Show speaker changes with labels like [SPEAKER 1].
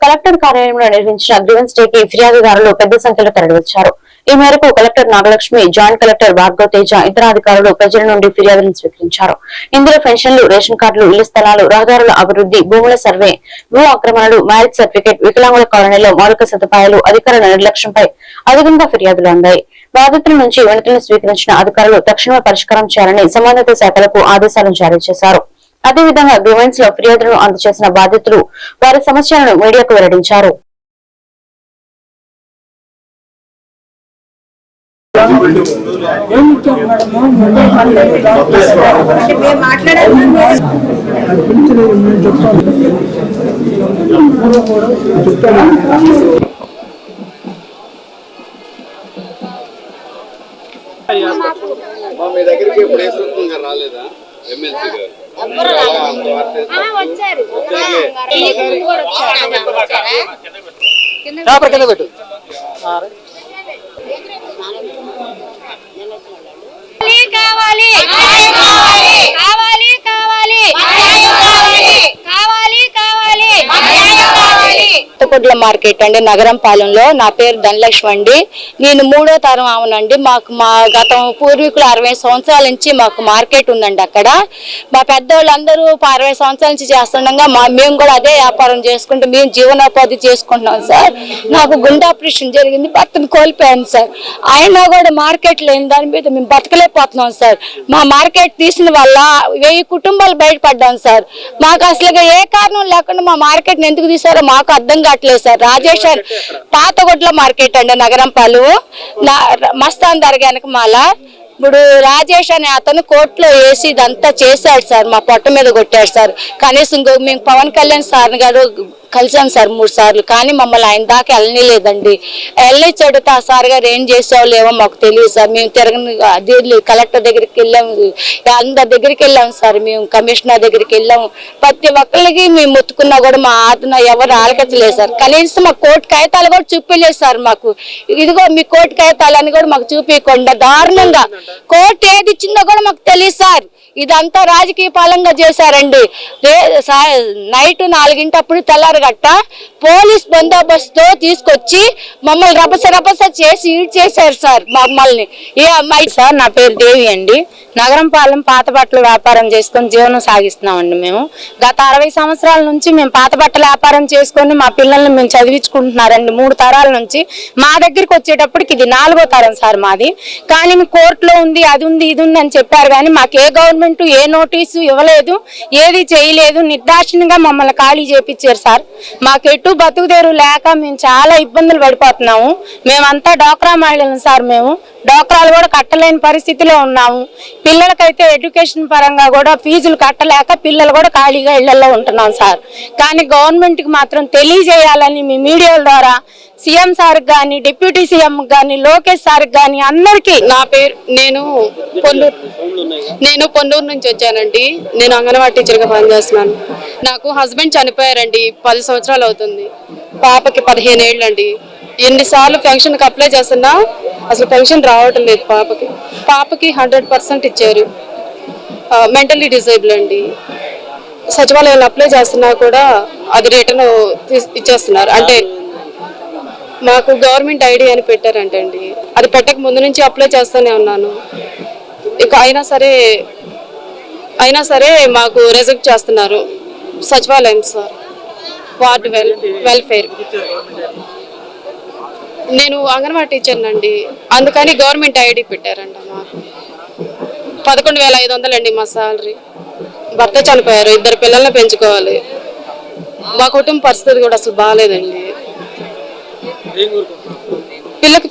[SPEAKER 1] Collector కార్యాలయంలో నిర్వహించిన grievance day కి ఫిర్యాదుదారులు పెద్ద సంఖ్యలో తరలివచ్చారు. ఈ మేరకు collector Nagalakshmi joint collector Bhargava Teja ఇతర అధికారులు ప్రజల నుండి ఫిర్యాదులను స్వీకరించారు. ఇందులో పెన్షన్లు రేషన్ కార్డులు ఇళ్ళ స్థలాలు రహదారుల అభివృద్ధి భూముల సర్వే భూ ఆక్రమణలు మ్యారేజ్ సర్టిఫికేట్ వికలాంగుల కాలనీలో మౌలిక సదుపాయాలు అధికారుల నిర్లక్ష్యంపై అధికంగా ఫిర్యాదులు అందాయి. బాధితుల నుంచి వినతులను స్వీకరించిన అధికారులు తక్షణమే పరిష్కారం చేయాలని సంబంధిత శాఖలకు ఆదేశాలు జారీ చేశారు. అదేవిధంగా గ్రీవెన్స్లో ఫిర్యాదులను అందజేసిన బాధితులు వారి సమస్యలను మీడియాకు వెల్లడించారు.
[SPEAKER 2] మా మీ దగ్గరికి ఇప్పుడు వేసుకుంటున్నారు రాలేదా? ఎమ్మెల్సీ గారు?
[SPEAKER 3] వచ్చారు. వచ్చారు.
[SPEAKER 4] కింద పెట్టు.
[SPEAKER 3] కావాలి కావాలి కావాలి కావాలి కావాలి కావాలి
[SPEAKER 5] మార్కెట్ అండి నగరం పాలెంలో. నా పేరు ధనలక్ష్మి అండి. నేను మూడో తరం అవునండి. మాకు మా గతం పూర్వీకులు అరవై సంవత్సరాల నుంచి మాకు మార్కెట్ ఉందండి అక్కడ. మా పెద్దవాళ్ళందరూ అరవై సంవత్సరాల నుంచి చేస్తుండగా మా మేము కూడా అదే వ్యాపారం చేసుకుంటూ మేము జీవనోపాధి చేసుకుంటున్నాం సార్. నాకు గుండె ఆపరేషన్ జరిగింది భర్తను కోల్పోయాను సార్. అయినా కూడా మార్కెట్ లేని దాని మీద మేము బతకలేకపోతున్నాం సార్. మా మార్కెట్ తీసిన వల్ల వెయ్యి కుటుంబాలు బయటపడ్డాం సార్. మాకు అసలుగా ఏ కారణం లేకుండా మా మార్కెట్ని ఎందుకు తీసారో మాకు అర్థం కావట్లేదు. సార్. రాజేష్ అని పాతగొడ్ల మార్కెట్ అండి నగరంపాలు నా మస్తాన్ దర్గా మాల ఇప్పుడు రాజేష్ అనే అతను కోర్టులో వేసి ఇదంతా చేశాడు సార్ మా పొట్ట మీద కొట్టాడు సార్. కనీసం మేము పవన్ కళ్యాణ్ సార్ గారు కలిసాం సార్ మూడు సార్లు. కానీ మమ్మల్ని ఆయన దాకా వెళ్ళనిలేదండి వెళ్ళనిచ్చాడు ఆ సార్ గారు ఏం చేసావు లేవో మాకు తెలియదు సార్. మేము తిరగని అది కలెక్టర్ దగ్గరికి వెళ్ళాము అందరి దగ్గరికి వెళ్ళాం సార్. మేము కమిషనర్ దగ్గరికి వెళ్ళాము ప్రతి ఒక్కరికి మేము మొత్తుకున్నా కూడా మా ఆత్మ ఎవరు ఆలకెత్తలేదు సార్. కనీసం మా కోర్టు కాగితాలు కూడా చూపించలేదు సార్ మాకు. ఇదిగో మీ కోర్టు కాగితాలని కూడా మాకు చూపించకుండా దారుణంగా కోర్టు ఏది ఇచ్చిందో కూడా మాకు తెలియదు సార్. ఇదంతా రాజకీయ పాలంగా చేశారండి. నైట్ నాలుగింటప్పుడు తెల్లారగట్ట పోలీస్ బందోబస్తుతో తీసుకొచ్చి మమ్మల్ని రభస రభస చేసి చేశారు సార్ మమ్మల్ని. ఏ అమ్మాయి
[SPEAKER 6] సార్ నా పేరు దేవి అండి. నగరంపాలెం పాత బట్టల వ్యాపారం చేసుకొని జీవనం సాగిస్తున్నామండి మేము. గత అరవై సంవత్సరాల నుంచి మేము పాత బట్టల వ్యాపారం చేసుకొని మా పిల్లల్ని మేము చదివించుకుంటున్నారండి మూడు తరాల నుంచి. మా దగ్గరికి వచ్చేటప్పటికి ఇది నాలుగో తరం సార్ మాది. కానీ కోర్టులో ఉంది అది ఉంది ఇది ఉంది అని చెప్పారు కానీ మాకు ఏ గవర్నమెంట్ ఏ నోటీసు ఇవ్వలేదు ఏది చేయలేదు నిర్దాక్షిణ్యంగా మమ్మల్ని ఖాళీ చేపించారు సార్. మాకు ఎటు బతుకుదేరు లేక మేము చాలా ఇబ్బందులు పడిపోతున్నాము. మేమంతా డోక్రా మహిళలు సార్ మేము. డోక్రాలు కూడా కట్టలేని పరిస్థితిలో ఉన్నాము. పిల్లలకైతే ఎడ్యుకేషన్ పరంగా కూడా ఫీజులు కట్టలేక పిల్లలు కూడా ఖాళీగా ఇళ్ళలో ఉంటున్నాం సార్. కానీ గవర్నమెంట్కి మాత్రం తెలియజేయాలని మీ మీడియాల ద్వారా సీఎం సార్కి కానీ డిప్యూటీ సీఎం కానీ లోకేష్ సార్కి కానీ అందరికీ
[SPEAKER 7] నా పేరు నేను పొన్నూరు నేను పొన్నూరు నుంచి వచ్చానండి. నేను అంగన్వాడీ టీచర్గా పనిచేస్తున్నాను. నాకు హస్బెండ్ చనిపోయారండి పది సంవత్సరాలు అవుతుంది. పాపకి పదిహేను ఏళ్ళు అండి ఎన్నిసార్లు పెన్షన్కి అప్లై చేస్తున్నా అసలు పెన్షన్ రావటం లేదు పాపకి. పాపకి హండ్రెడ్ పర్సెంట్ ఇచ్చారు. మెంటల్లీ డిజేబుల్ అండి. సచివాలయంలో అప్లై చేస్తున్నా కూడా అది రిటర్న్ ఇచ్చేస్తున్నారు. అంటే మాకు గవర్నమెంట్ ఐడి అని పెట్టారంటండి. అది పెట్టక ముందు నుంచి అప్లై చేస్తూనే ఉన్నాను. ఇక అయినా సరే అయినా సరే మాకు రిజెక్ట్ చేస్తున్నారు సచివాలయం సార్. Ward well welfare. నేను అంగన్వాడీ టీచర్ అండి అందుకని గవర్నమెంట్ ఐడి పెట్టారంట మాకు పదకొండు వేల ఐదు వందలండి మా సాలరీ. భర్త చనిపోయారు ఇద్దరు పిల్లల్ని పెంచుకోవాలి. మా కుటుంబ పరిస్థితి కూడా అసలు బాగాలేదండి పిల్లకి